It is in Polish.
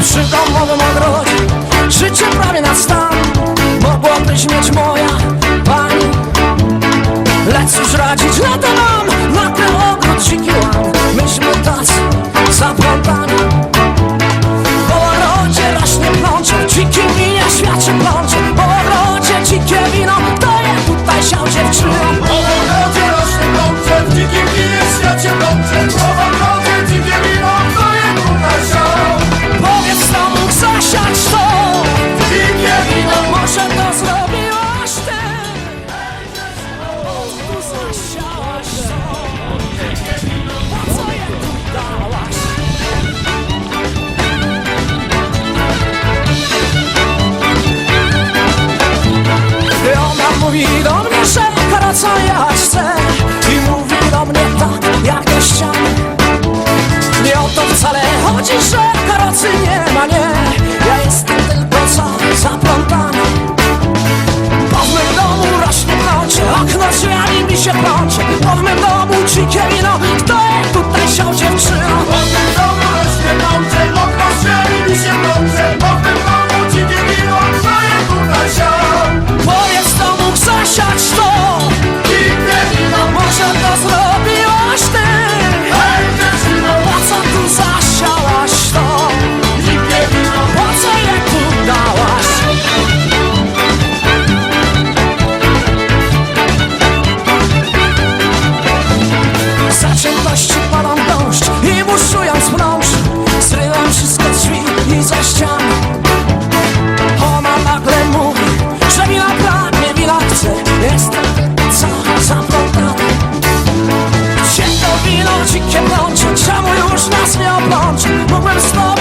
Przy domowym ogrodzie życie prawie na stan Mogłabyś mieć moja. mówi do mnie szybko, co ja chcę. I mówi do mnie tak, jak do ścian Nie o to wcale chodzi, że But gonna small